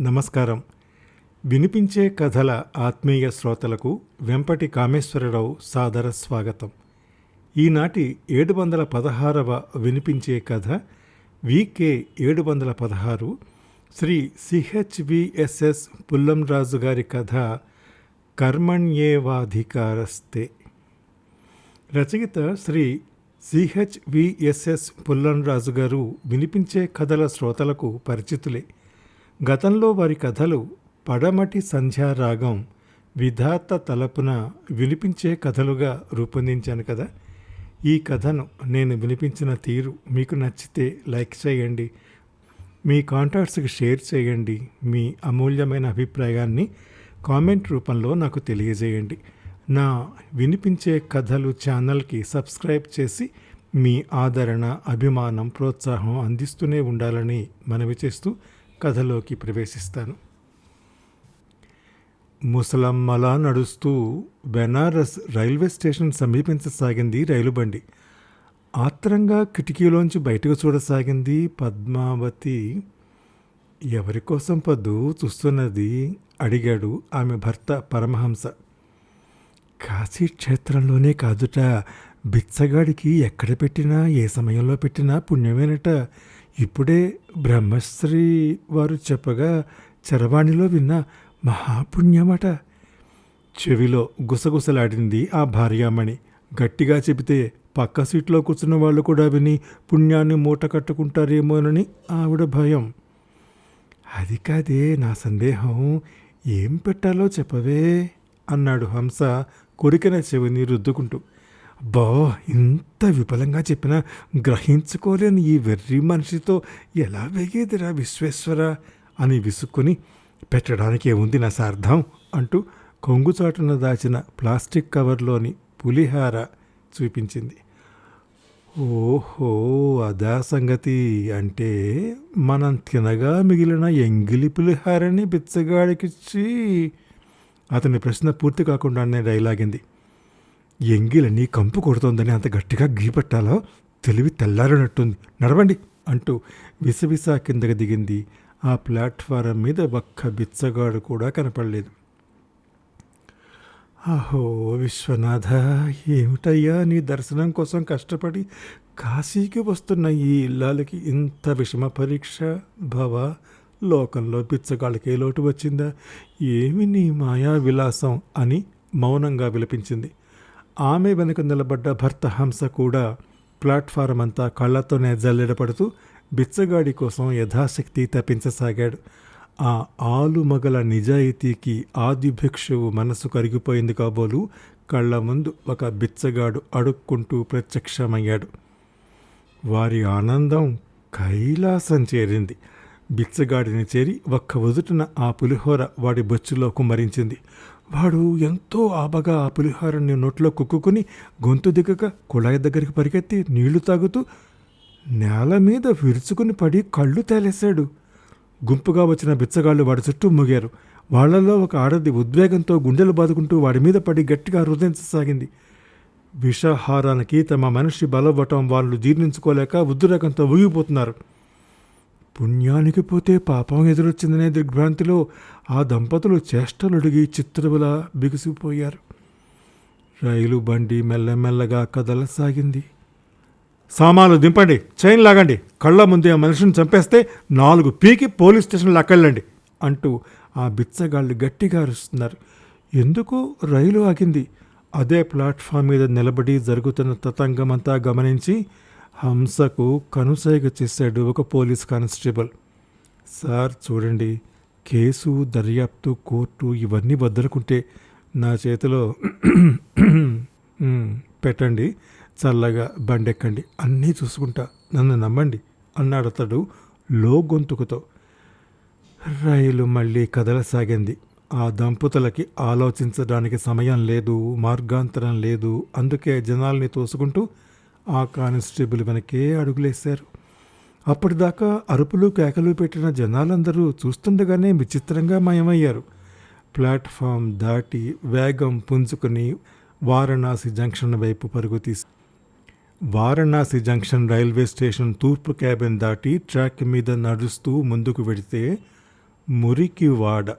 నమస్కారం. వినిపించే కథల ఆత్మీయ శ్రోతలకు వెంపటి కామేశ్వరరావు సాదర స్వాగతం. ఈనాటి ఏడు వందల పదహారవ వినిపించే కథ వికే ఏడు వందల పదహారు శ్రీ సిహెచ్విఎస్ఎస్ పుల్లంరాజు గారి కథ కర్మణ్యేవాధికారస్తే రచయిత శ్రీ సిహెచ్విఎస్ఎస్ పుల్లంరాజు గారు వినిపించే కథల శ్రోతలకు పరిచితులే. గతంలో వారి కథలు పడమటి సంధ్యారాగం విధాత తలపున వినిపించే కథలుగా రూపొందించాను కదా. ఈ కథను నేను వినిపించిన తీరు మీకు నచ్చితే లైక్ చేయండి. మీ కాంటాక్ట్స్కి షేర్ చేయండి. మీ అమూల్యమైన అభిప్రాయాన్ని కామెంట్ రూపంలో నాకు తెలియజేయండి. నా వినిపించే కథలు ఛానల్కి సబ్స్క్రైబ్ చేసి మీ ఆదరణ అభిమానం ప్రోత్సాహం అందిస్తూనే ఉండాలని మనవి చేస్తూ కథలోకి ప్రవేశిస్తాను. ముసలమ్మలా నడుస్తూ బెనారస్ రైల్వే స్టేషన్ సమీపించసాగింది రైలు బండి ఆత్రంగా కిటికీలోంచి బయటకు చూడసాగింది పద్మావతి. ఎవరి కోసం పద్దు చూస్తున్నది? అడిగాడు ఆమె భర్త పరమహంస. కాశీ క్షేత్రంలోనే కాదుట. బిచ్చగాడికి ఎక్కడ పెట్టినా ఏ సమయంలో పెట్టినా పుణ్యమేనట. ఇప్పుడే బ్రహ్మశ్రీ వారు చెప్పగా చరవాణిలో విన్న మహాపుణ్యమట. చెవిలో గుసగుసలాడింది ఆ భార్యామణి. గట్టిగా చెబితే పక్క సీట్లో కూర్చున్న వాళ్ళు కూడా విని పుణ్యాన్ని మూట కట్టుకుంటారేమోనని ఆవిడ భయం. అది కాదే నా సందేహం. ఏం పెట్టాలో చెప్పవే అన్నాడు హంస కొరికిన చెవిని రుద్దుకుంటూ. బా ఇంత విఫలంగా చెప్పినా గ్రహించుకోలేని ఈ వెర్రి మనిషితో ఎలా వెగేదిరా విశ్వేశ్వర అని విసుక్కుని పెట్టడానికి ఏముంది నా సార్థం అంటూ కొంగుచాటున దాచిన ప్లాస్టిక్ కవర్లోని పులిహార చూపించింది. ఓహో అదా సంగతి. అంటే మనం తినగా మిగిలిన ఎంగిలి పులిహారని బిచ్చగాడికిచ్చి. అతని ప్రశ్న పూర్తి కాకుండానే డైలాగింది. ఎంగిలని కంపు కొడుతోందని అంత గట్టిగా గీపెట్టాలో తెలివి తెల్లారినట్టుంది. నడవండి అంటూ విసవిస కిందకి దిగింది. ఆ ప్లాట్ఫారం మీద ఒక్క బిచ్చగాడు కూడా కనపడలేదు. అహో విశ్వనాథ ఏమిటయ్యా నీ దర్శనం కోసం కష్టపడి కాశీకి వస్తున్న ఈ ఇల్లాలకి ఇంత విషమ పరీక్ష? భవ లోకంలో బిచ్చగాళ్ళకే లోటు వచ్చిందా? ఏమి నీ మాయా విలాసం అని మౌనంగా విలపించింది. ఆమె వెనుక నిలబడ్డ భర్త హంస కూడా ప్లాట్ఫారం అంతా కళ్ళతోనే జల్లెడపడుతూ బిచ్చగాడి కోసం యథాశక్తి తప్పించసాగాడు. ఆ ఆలుమగల నిజాయితీకి ఆదిభిక్షువు మనసు కరిగిపోయింది కాబోలు కళ్ళ ముందు ఒక బిచ్చగాడు అడుక్కుంటూ ప్రత్యక్షమయ్యాడు. వారి ఆనందం కైలాసం చేరింది. బిచ్చగాడిని చేరి ఒక్క వదుటున ఆ పులిహోర వాడి బొచ్చులో కుమ్మరించింది. వాడు ఎంతో ఆబగా ఆ పులిహోరని నోట్లో కుక్కుని గొంతు దిగక కుళాయి దగ్గరికి పరిగెత్తి నీళ్ళు తాగుతూ నేల మీద విరుచుకుని పడి కళ్ళు తేలేశాడు. గుంపుగా వచ్చిన బిచ్చగాళ్ళు వాడి చుట్టూ ముగారు. వాళ్ళలో ఒక ఆడది ఉద్వేగంతో గుండెలు బాదుకుంటూ వాడి మీద పడి గట్టిగా హృదయించసాగింది. విషాహారానికి తమ మనిషి బలవ్వటం వాళ్ళు జీర్ణించుకోలేక ఉద్రేకంతో ఊగిపోతున్నారు. పుణ్యానికి పోతే పాపం ఎదురొచ్చిందనే దిగ్భ్రాంతిలో ఆ దంపతులు చేష్టలుడిగి చిత్రములా బిగుసిపోయారు రైలు బండి మెల్లమెల్లగా కదలసాగింది. సామాన్లు దింపండి చైన్ లాగండి కళ్ళ ముందే ఆ మనిషిని చంపేస్తే నాలుగు పీకి పోలీస్ స్టేషన్లో అక్కళ్ళండి అంటూ ఆ బిచ్చగాళ్ళు గట్టిగా అరుస్తున్నారు. ఎందుకు రైలు ఆగింది? అదే ప్లాట్ఫామ్ మీద నిలబడి జరుగుతున్న తతంగమంతా గమనించి హంసకు కనుసైగ చేశాడు ఒక పోలీస్ కానిస్టేబుల్. సార్ చూడండి. కేసు దర్యాప్తు కోర్టు ఇవన్నీ వద్దనుకుంటే నా చేతిలో పెట్టండి. చల్లగా బండెక్కండి. అన్నీ చూసుకుంటా. నన్ను నమ్మండి అన్నాడు అతడు లో గొంతుకుతో. రైలు మళ్ళీ కదలసాగింది. ఆ దంపతులకి ఆలోచించడానికి సమయం లేదు మార్గాంతరం లేదు. అందుకే జనాల్ని తోసుకుంటూ ఆ కానిస్టేబుల్ వెనకే అడుగులేశారు. అప్పటిదాకా అరుపులు కేకలు పెట్టిన జనాలందరూ చూస్తుండగానే విచిత్రంగా మయమయ్యారు. ప్లాట్ఫామ్ దాటి వేగం పుంజుకుని వారణాసి జంక్షన్ వైపు పరుగు తీసి వారణాసి జంక్షన్ రైల్వే స్టేషన్ తూర్పు క్యాబిన్ దాటి ట్రాక్ మీద నడుస్తూ ముందుకు వెడితే మురికివాడ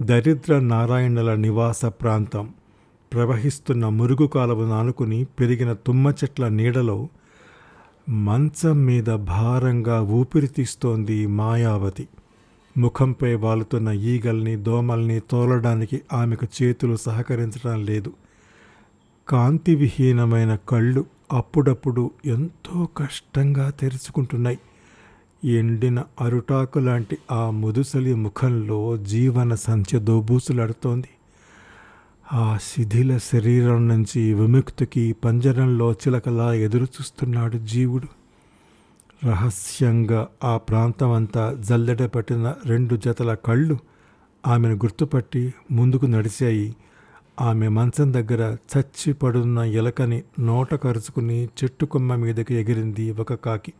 దరిద్ర నారాయణల నివాస ప్రాంతం. ప్రవహిస్తున్న మురుగు కాలువను ఆనుకుని పెరిగిన తుమ్మ చెట్ల నీడలో మంచం మీద భారంగా ఊపిరి తీస్తోంది మాయావతి. ముఖంపై వాలుతున్న ఈగల్ని దోమల్ని తోలడానికి ఆమెకు చేతులు సహకరించడం లేదు. కాంతివిహీనమైన కళ్ళు అప్పుడప్పుడు ఎంతో కష్టంగా తెరుచుకుంటున్నాయి. ఎండిన అరుటాకు లాంటి ఆ ముదుసలి ముఖంలో జీవన సంచ దోబూసులాడుతోంది. ఆ శిథిల శరీరం నుంచి విముక్తికి పంజరంలో చిలకలా ఎదురుచూస్తున్నాడు జీవుడు. రహస్యంగా ఆ ప్రాంతం అంతా జల్లెడ పట్టిన రెండు జతల కళ్ళు ఆమెను గుర్తుపట్టి ముందుకు నడిచాయి. ఆమె మంచం దగ్గర చచ్చి పడున్న ఎలకని నోట కరుచుకుని చెట్టు కొమ్మ మీదకి ఎగిరింది ఒక కాకి.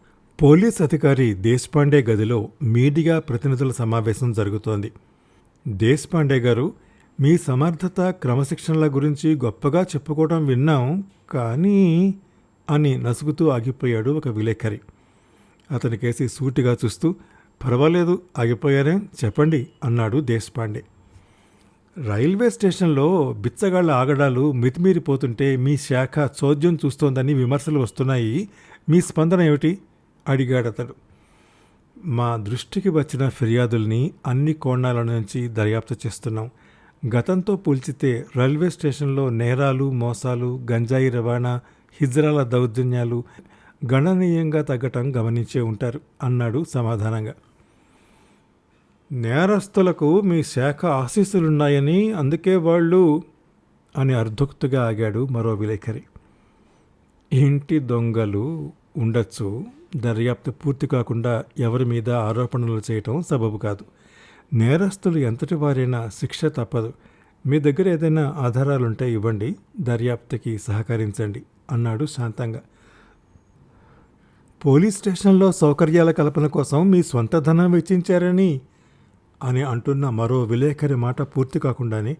పోలీస్ అధికారి దేశపాండే గదిలో మీడియా ప్రతినిధుల సమావేశం జరుగుతోంది. దేశపాండే గారు మీ సమర్థత క్రమశిక్షణల గురించి గొప్పగా చెప్పుకోవడం విన్నాం కానీ అని నసుగుతూ ఆగిపోయాడు ఒక విలేకరి. అతనికేసి సూటిగా చూస్తూ పర్వాలేదు ఆగిపోయారే చెప్పండి అన్నాడు దేశపాండే. రైల్వే స్టేషన్లో బిచ్చగాళ్ళ ఆగడాలు మితిమీరిపోతుంటే మీ శాఖ చోద్యం చూస్తోందని విమర్శలు వస్తున్నాయి. మీ స్పందన ఏమిటి? అడిగాడతడు మా దృష్టికి వచ్చిన ఫిర్యాదుల్ని అన్ని కోణాల నుంచి దర్యాప్తు చేస్తున్నాం. గతంతో పోల్చితే రైల్వే స్టేషన్లో నేరాలు మోసాలు గంజాయి రవాణా హిజ్రాల దౌర్జన్యాలు గణనీయంగా తగ్గటం గమనించే ఉంటారు అన్నాడు సమాధానంగా. నేరస్తులకు మీ శాఖ ఆశీస్సులున్నాయని అందుకే వాళ్ళు అని అర్ధోక్తిగా ఆగాడు మరో విలేకరి. ఇంటి దొంగలు ఉండొచ్చు దర్యాప్తు పూర్తి కాకుండా ఎవరి మీద ఆరోపణలు చేయటం సబబు కాదు. నేరస్తులు ఎంతటి వారైనా శిక్ష తప్పదు. మీ దగ్గర ఏదైనా ఆధారాలుంటే ఇవ్వండి దర్యాప్తుకి సహకరించండి అన్నాడు శాంతంగా. పోలీస్ స్టేషన్లో సౌకర్యాల కల్పన కోసం మీ స్వంత ధనం వెచ్చించారని అని అంటున్న మరో విలేకరి మాట పూర్తి కాకుండానే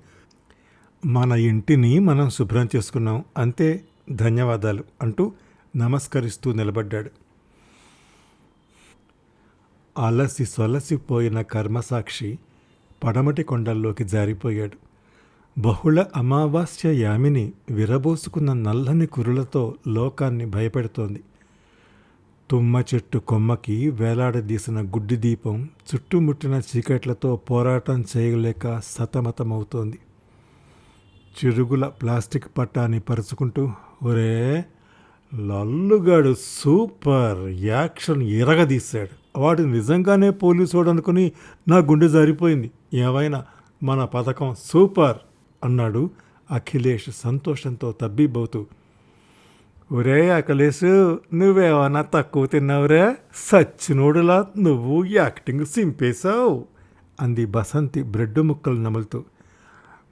మన ఇంటిని మనం శుభ్రం చేసుకున్నాం అంతే ధన్యవాదాలు అంటూ నమస్కరిస్తూ నిలబడ్డాడు. అలసి సొలసిపోయిన కర్మసాక్షి పడమటి కొండల్లోకి జారిపోయాడు. బహుళ అమావాస్య యామిని విరబోసుకున్న నల్లని కురులతో లోకాన్ని భయపెడుతోంది. తుమ్మ చెట్టు కొమ్మకి వేలాడదీసిన గుడ్డి దీపం చుట్టుముట్టిన చీకట్లతో పోరాటం చేయలేక సతమతమవుతోంది. చిరుగుల ప్లాస్టిక్ పట్టాన్ని పరుచుకుంటూ ఒరే లల్లుగాడు సూపర్ యాక్షన్ ఎరగదీశాడు వాడు నిజంగానే పోలీసోడు అనుకుని నా గుండె జారిపోయింది. ఏమైనా మన పథకం సూపర్ అన్నాడు అఖిలేష్ సంతోషంతో తబ్బిబ్బవుతూ. ఒరే అఖిలేష్ నువ్వేమన్నా తక్కువ తిన్నావురే? సచ్చినోడులా నువ్వు యాక్టింగ్ సింపేశావు అంది బసంతి బ్రెడ్ ముక్కలు నములుతూ.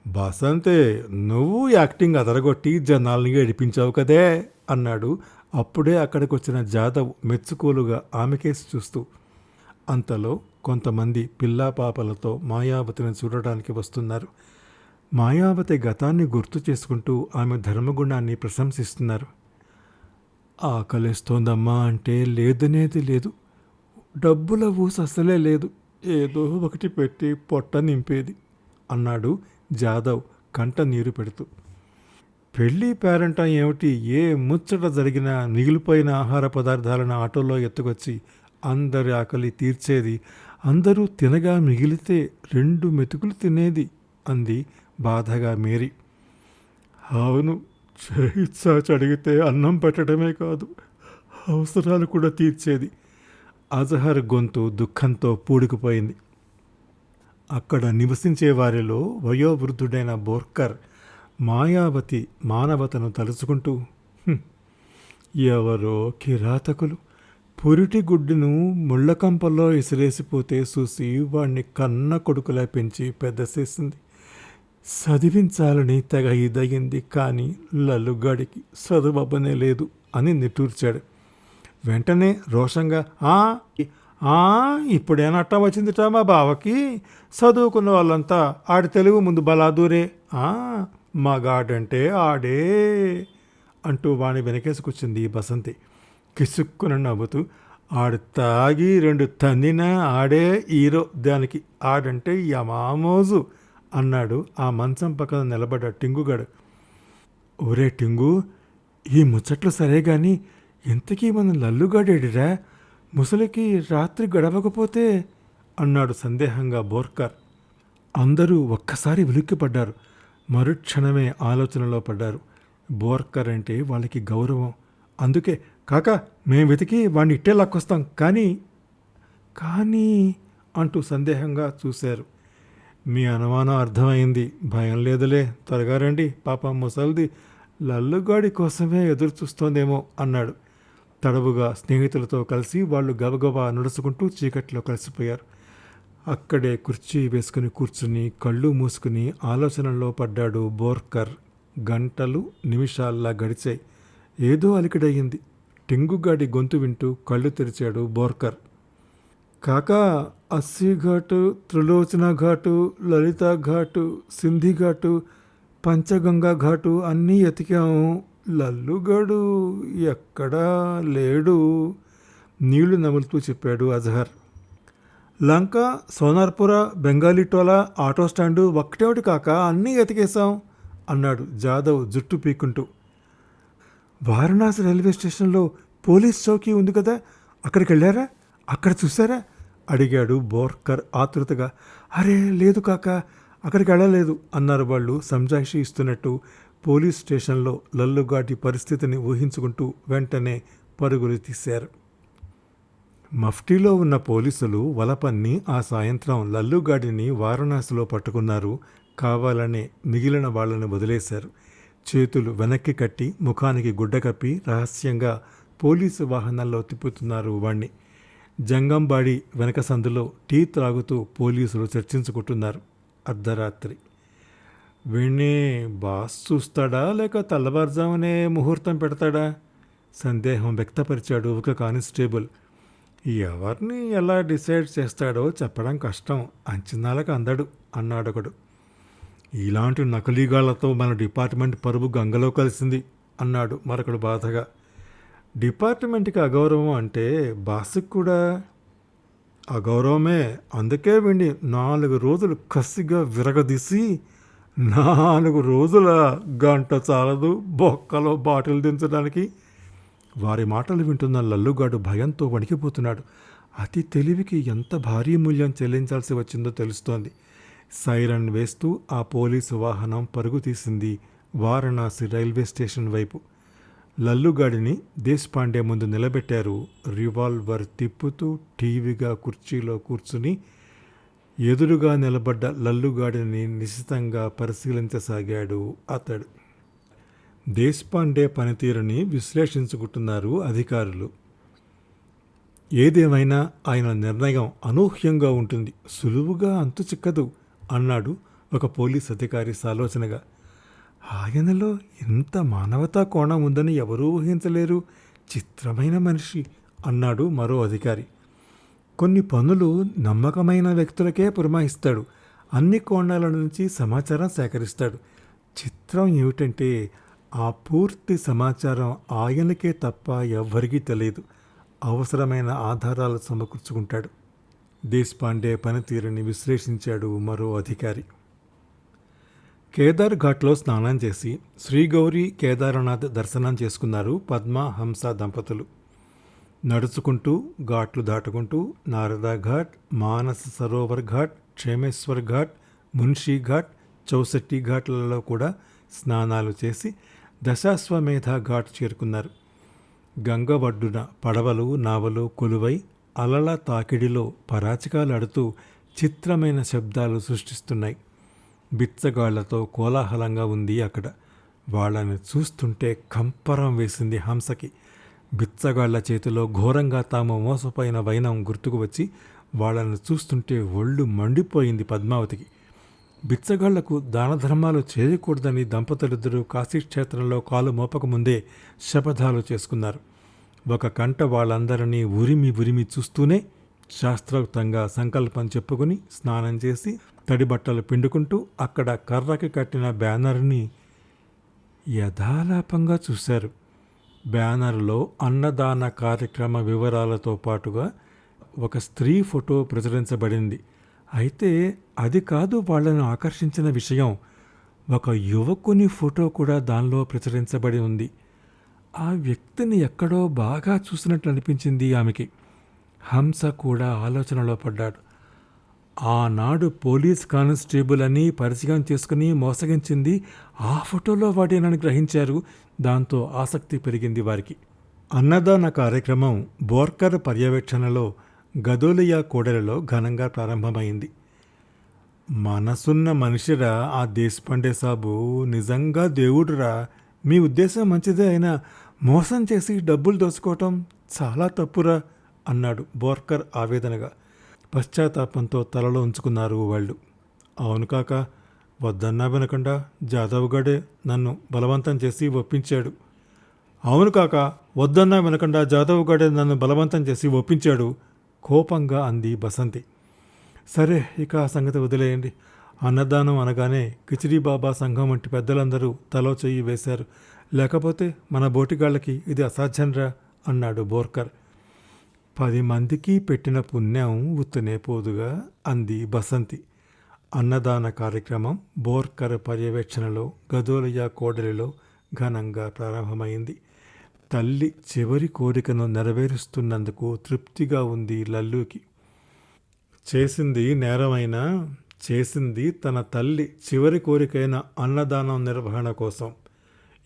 బసంతే నువ్వు యాక్టింగ్ అదరగొట్టి జనాల్ని ఏడిపించావు కదే అన్నాడు అప్పుడే అక్కడికి వచ్చిన జాదవ్ మెచ్చుకోలుగా ఆమెకేసి చూస్తూ అంతలో కొంతమంది పిల్లా పాపలతో మాయావతిని చూడటానికి వస్తున్నారు. మాయావతి గతాన్ని గుర్తు చేసుకుంటూ ఆమె ధర్మగుణాన్ని ప్రశంసిస్తున్నారు. ఆకలిస్తోందమ్మా అంటే లేదనేది లేదు. డబ్బుల ఊస అసలే లేదు. ఏదో ఒకటి పెట్టి పొట్ట నింపేది అన్నాడు జాదవ్ కంట నీరు పెడుతూ. పెళ్ళి పేరంటం ఏమిటి? ఏ ముచ్చట జరిగినా మిగిలిపోయిన ఆహార పదార్థాలను ఆటోలో ఎత్తుకొచ్చి అందరి ఆకలి తీర్చేది. అందరూ తినగా మిగిలితే రెండు మెతుకులు తినేది అంది బాధగా మేరీ. అవును చేయిచ్చాచి అడిగితే అన్నం పెట్టడమే కాదు అవసరాలు కూడా తీర్చేది. అజహర్ గొంతు దుఃఖంతో పూడుకుపోయింది. అక్కడ నివసించే వారిలో వయోవృద్ధుడైన బోర్కర్ మాయావతి మానవతను తలుచుకుంటూ ఎవరో కిరాతకులు పురిటి గుడ్డును ముళ్ళకంపల్లో ఇసిరేసిపోతే చూసి వాణ్ణి కన్న కొడుకులా పెంచి పెద్ద చేసింది చదివించాలని తెగ ఇదయింది కానీ లల్లుగాడికి చదువబ్బనే లేదు అని నిట్టూర్చాడు. వెంటనే రోషంగా ఆ ఆ ఇప్పుడేనట్టా వచ్చిందిట మా బావకి. చదువుకున్న వాళ్ళంతా ఆడి తెలుగు ముందు బలాదూరే. ఆ మగాడంటే ఆడే అంటూ వాణి వెనకేసుకొచ్చింది బసంతి. కిసుక్కున నవ్వుతూ ఆడు తాగి రెండు తన్నిన ఆడే హీరో దానికి ఆడంటే యమామోజు అన్నాడు ఆ మంచం పక్కన నిలబడ్డ టింగుగాడు. ఒరే టింగు ఈ ముచ్చట్లు సరే కానీ ఇంతకీ మన లల్లుగాడేడిరా? ముసలికి రాత్రి గడవకపోతే అన్నాడు సందేహంగా బోర్కర్. అందరూ ఒక్కసారి ఉలిక్కిపడ్డారు మరుక్షణమే ఆలోచనలో పడ్డారు. బోర్కర్ అంటే వాళ్ళకి గౌరవం. అందుకే కాక మేం వెతికి వాడిని ఇట్టే లాక్కొస్తాం. కానీ కానీ అంటూ సందేహంగా చూశారు. మీ అనుమానం అర్థమైంది. భయం లేదులే. త్వరగా రండి. పాపం ముసల్ది లల్లుగాడి కోసమే ఎదురు చూస్తోందేమో అన్నాడు. తడవుగా స్నేహితులతో కలిసి వాళ్ళు గబగబా నడుచుకుంటూ చీకట్లో కలిసిపోయారు. అక్కడే కుర్చీ వేసుకుని కూర్చుని కళ్ళు మూసుకుని ఆలోచనల్లో పడ్డాడు బోర్కర్. గంటలు నిమిషాల్లా గడిచాయి. ఏదో అలికిడయ్యింది. టెంగుగాడి గొంతు వింటూ కళ్ళు తెరిచాడు బోర్కర్. కాకా అస్సీ ఘాటు త్రిలోచన ఘాటు లలిత ఘాటు సింధి ఘాటు పంచగంగా ఘాటు అన్నీ ఎతికాము లల్లుగాడు ఎక్కడా లేడు. నీళ్ళు నములుతూ చెప్పాడు అజహర్. లంక సోనార్పుర బెంగాలీ టోలా ఆటో స్టాండు ఒక్కటేమిటి కాక అన్నీ ఎతికేశాం అన్నాడు జాదవ్ జుట్టు పీక్కుంటూ. వారణాసి రైల్వే స్టేషన్లో పోలీస్ చౌకీ ఉంది కదా అక్కడికి వెళ్ళారా అక్కడ చూసారా అడిగాడు బోర్కర్ ఆతృతగా అరే లేదు కాక అక్కడికి వెళ్ళలేదు అన్నారు వాళ్ళు సంజాయిషి ఇస్తున్నట్టు పోలీస్ స్టేషన్లో లల్లుగాటి పరిస్థితిని ఊహించుకుంటూ వెంటనే పరుగులు తీశారు. మఫ్టీలో ఉన్న పోలీసులు వలపన్ని ఆ సాయంత్రం లల్లుగాడిని వారణాసిలో పట్టుకున్నారు. కావాలనే మిగిలిన వాళ్ళని వదిలేశారు. చేతులు వెనక్కి కట్టి ముఖానికి గుడ్డ కప్పి రహస్యంగా పోలీసు వాహనాల్లో తిప్పుతున్నారు వాణ్ణి. జంగంబాడి వెనక సందులో టీ త్రాగుతూ పోలీసులు చర్చించుకుంటున్నారు. అర్ధరాత్రి. వీణ్ణి బాస్ చూస్తాడా? లేక తెల్లవారుజామునే ముహూర్తం పెడతాడా? సందేహం వ్యక్తపరిచాడు ఒక కానిస్టేబుల్. ఎవరిని ఎలా డిసైడ్ చేస్తాడో చెప్పడం కష్టం అంచనాలకు అందడు అన్నాడొకడు. ఇలాంటి నకిలీగాళ్ళతో మన డిపార్ట్మెంట్ పరువు గంగలో కలిసింది అన్నాడు మరొకడు బాధగా. డిపార్ట్మెంట్కి అగౌరవం అంటే బాస్కి కూడా అగౌరవమే. అందుకే వీడిని నాలుగు రోజులు కసిగా విరగదీసి నాలుగు రోజుల గంట చాలదు బొక్కలో బాటిల్ దించడానికి వారి మాటలు వింటున్న లల్లుగాడు భయంతో వణికిపోతున్నాడు. అతి తెలివికి ఎంత భారీ మూల్యం చెల్లించాల్సి వచ్చిందో తెలుస్తోంది. సైరన్ వేస్తూ ఆ పోలీసు వాహనం పరుగు తీసింది వారణాసి రైల్వే స్టేషన్ వైపు. లల్లుగాడిని దేశపాండే ముందు నిలబెట్టారు. రివాల్వర్ తిప్పుతూ టీవీగా కుర్చీలో కూర్చుని ఎదురుగా నిలబడ్డ లల్లుగాడిని నిశితంగా పరిశీలించసాగాడు అతడు. దేశపాండే పనితీరుని విశ్లేషించుకుంటున్నారు అధికారులు. ఏదేమైనా ఆయన నిర్ణయం అనూహ్యంగా ఉంటుంది. సులువుగా అంతు చిక్కదు అన్నాడు ఒక పోలీస్ అధికారి సాలోచనగా. ఆయనలో ఇంత మానవతా కోణం ఉందని ఎవరూ ఊహించలేరు. చిత్రమైన మనిషి అన్నాడు మరో అధికారి. కొన్ని పనులు నమ్మకమైన వ్యక్తులకే పురమాయిస్తాడు. అన్ని కోణాల నుంచి సమాచారం సేకరిస్తాడు. చిత్రం ఏమిటంటే ఆ పూర్తి సమాచారం ఆయనకే తప్ప ఎవ్వరికీ తెలియదు. అవసరమైన ఆధారాలు సమకూర్చుకుంటాడు. దేశపాండే పనితీరుని విశ్లేషించాడు మరో అధికారి. కేదార్ ఘాట్లో స్నానం చేసి శ్రీగౌరి కేదారనాథ్ దర్శనం చేసుకున్నారు పద్మ హంస దంపతులు. నడుచుకుంటూ ఘాట్లు దాటుకుంటూ నారదా ఘాట్ మానస సరోవర్ ఘాట్ క్షేమేశ్వర్ ఘాట్ మున్షీ ఘాట్ చౌసట్టి ఘాట్లలో కూడా స్నానాలు చేసి దశాశ్వమేధ ఘాట్ చేరుకున్నారు. గంగ ఒడ్డున పడవలు నావలు కొలువై అలల తాకిడిలో పరాచికాలాడుతూ చిత్రమైన శబ్దాలు సృష్టిస్తున్నాయి. బిచ్చగాళ్ళతో కోలాహలంగా ఉంది అక్కడ. వాళ్ళని చూస్తుంటే కంపరం వేసింది హంసకి. బిచ్చగాళ్ళ చేతిలో ఘోరంగా తాము మోసపోయిన వైనం గుర్తుకు వచ్చి వాళ్ళని చూస్తుంటే ఒళ్ళు మండిపోయింది పద్మావతికి. బిచ్చగాళ్ళకు దాన ధర్మాలు చేయకూడదని దంపతులిద్దరూ కాశీక్షేత్రంలో కాలు మోపకముందే శపథాలు చేసుకున్నారు. ఒక కంట వాళ్ళందరినీ ఉరిమి ఉరిమి చూస్తూనే శాస్త్రోక్తంగా సంకల్పం చెప్పుకుని స్నానం చేసి తడి బట్టలు పిండుకుంటూ అక్కడ కర్రకి కట్టిన బ్యానర్ని యథాలాపంగా చూశారు. బ్యానర్లో అన్నదాన కార్యక్రమ వివరాలతో పాటుగా ఒక స్త్రీ ఫోటో ప్రచురించబడింది. అయితే అది కాదు వాళ్ళను ఆకర్షించిన విషయం. ఒక యువకుని ఫోటో కూడా దానిలో ప్రచురించబడి ఉంది. ఆ వ్యక్తిని ఎక్కడో బాగా చూసినట్లు అనిపించింది ఆమెకి. హంస కూడా ఆలోచనలో పడ్డాడు. ఆనాడు పోలీస్ కానిస్టేబుల్ అని పరిచయం చేసుకుని మోసగించింది ఆ ఫోటోలో వాడేనని గ్రహించారు. దాంతో ఆసక్తి పెరిగింది వారికి. అన్నదాన కార్యక్రమం బోర్కర్ పర్యవేక్షణలో గదోలియా కోడలలో ఘనంగా ప్రారంభమైంది. మనసున్న మనిషిరా ఆ దేశపండే సాబు. నిజంగా దేవుడురా. మీ ఉద్దేశం మంచిదే అయినా మోసం చేసి డబ్బులు దోచుకోవటం చాలా తప్పురా అన్నాడు బోర్కర్ ఆవేదనగా. పశ్చాత్తాపంతో తలలో ఉంచుకున్నారు వాళ్ళు. అవును కాక వద్దన్నా వినకుండా జాదవ్గాడే నన్ను బలవంతం చేసి ఒప్పించాడు. అవును కాక వద్దన్నా వినకుండా జాదవ్గడే నన్ను బలవంతం చేసి ఒప్పించాడు. కోపంగా అంది బసంతి. సరే ఇక ఆ సంగతి వదిలేయండి. అన్నదానం అనగానే కిచిడి బాబా సంఘం వంటి పెద్దలందరూ తలో చెయ్యి వేశారు. లేకపోతే మన బోటిగాళ్ళకి ఇది అసాధ్యంరా? అన్నాడు బోర్కర్. పది మందికి పెట్టిన పుణ్యం ఉత్తునే పోదుగా అంది బసంతి. అన్నదాన కార్యక్రమం బోర్కర్ పర్యవేక్షణలో గదోలయ్య కోడలిలో ఘనంగా ప్రారంభమైంది. తల్లి చివరి కోరికను నెరవేరుస్తున్నందుకు తృప్తిగా ఉంది లల్లుకి. చేసింది నేరమైనా చేసింది తన తల్లి చివరి కోరికైన అన్నదానం నిర్వహణ కోసం.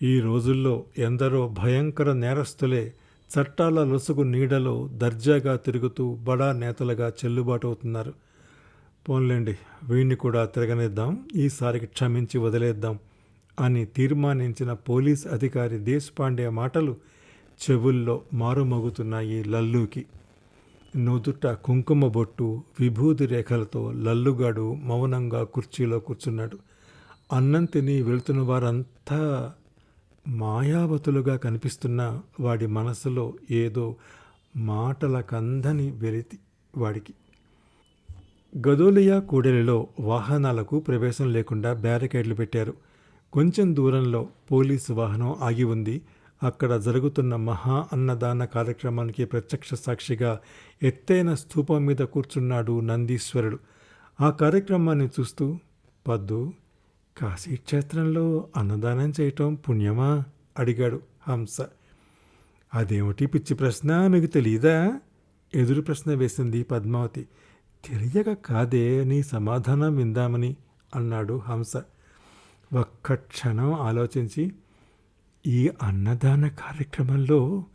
ఈ రోజుల్లో ఎందరో భయంకర నేరస్తులే చట్టాల లొసుగు నీడలో దర్జాగా తిరుగుతూ బడా నేతలుగా చెల్లుబాటు అవుతున్నారు పోన్లేండి వీణ్ణి కూడా తిరగనిద్దాం ఈసారికి క్షమించి వదిలేద్దాం అని తీర్మానించిన పోలీస్ అధికారి దేశపాండే మాటలు చెవుల్లో మారుమోగుతున్నాయి లల్లుకి. నుదుట కుంకుమ బొట్టు విభూది రేఖలతో లల్లుగాడు మౌనంగా కుర్చీలో కూర్చున్నాడు. అన్నం తిని వెళుతున్న వారంతా మాయావతులుగా కనిపిస్తున్న వాడి మనసులో ఏదో మాటల కందని వెలితి వాడికి. గదోలియా కూడలిలో వాహనాలకు ప్రవేశం లేకుండా బ్యారికేడ్లు పెట్టారు. కొంచెం దూరంలో పోలీసు వాహనం ఆగి ఉంది. అక్కడ జరుగుతున్న మహా అన్నదాన కార్యక్రమానికి ప్రత్యక్ష సాక్షిగా ఎత్తైన స్థూపం మీద కూర్చున్నాడు నందీశ్వరుడు. ఆ కార్యక్రమాన్ని చూస్తూ పద్దు కాశీక్షేత్రంలో అన్నదానం చేయటం పుణ్యమా? అడిగాడు హంస. అదేమిటి పిచ్చి ప్రశ్న? మీకు తెలియదా ఎదురు ప్రశ్న వేసింది పద్మావతి. తెలియక కాదే నీ సమాధానం విందామని అన్నాడు హంస. ఒక్క క్షణం ఆలోచించి ఈ అన్నదాన కార్యక్రమంలో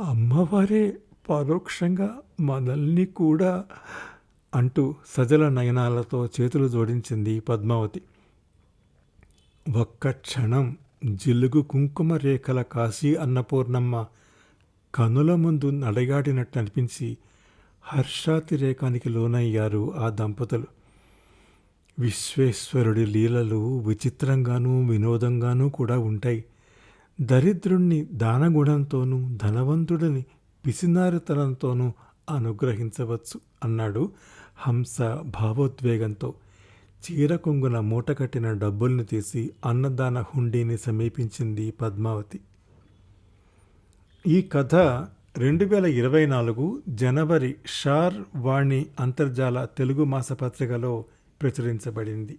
అమ్మవారే పరోక్షంగా మనల్ని కూడా అంటూ సజల నయనాలతో చేతులు జోడించింది పద్మావతి. ఒక్క క్షణం జిలుగు కుంకుమ రేఖల కాశీ అన్నపూర్ణమ్మ కనుల ముందు నడగాడినట్టు అనిపించి హర్షాతిరేకానికి లోనయ్యారు ఆ దంపతులు. విశ్వేశ్వరుడి లీలలు విచిత్రంగానూ వినోదంగానూ కూడా ఉంటాయి. దరిద్రుణ్ణి దానగుణంతోనూ ధనవంతుడిని పిసినారితనంతోనూ అనుగ్రహించవచ్చు అన్నాడు హంస భావోద్వేగంతో. చీర కొంగున మూటకట్టిన డబ్బుల్ని తీసి అన్నదాన హుండీని సమీపించింది పద్మావతి. ఈ కథ రెండు వేల ఇరవై నాలుగు జనవరి షార్ వాణి అంతర్జాల తెలుగు మాసపత్రికలో ప్రచురించబడింది.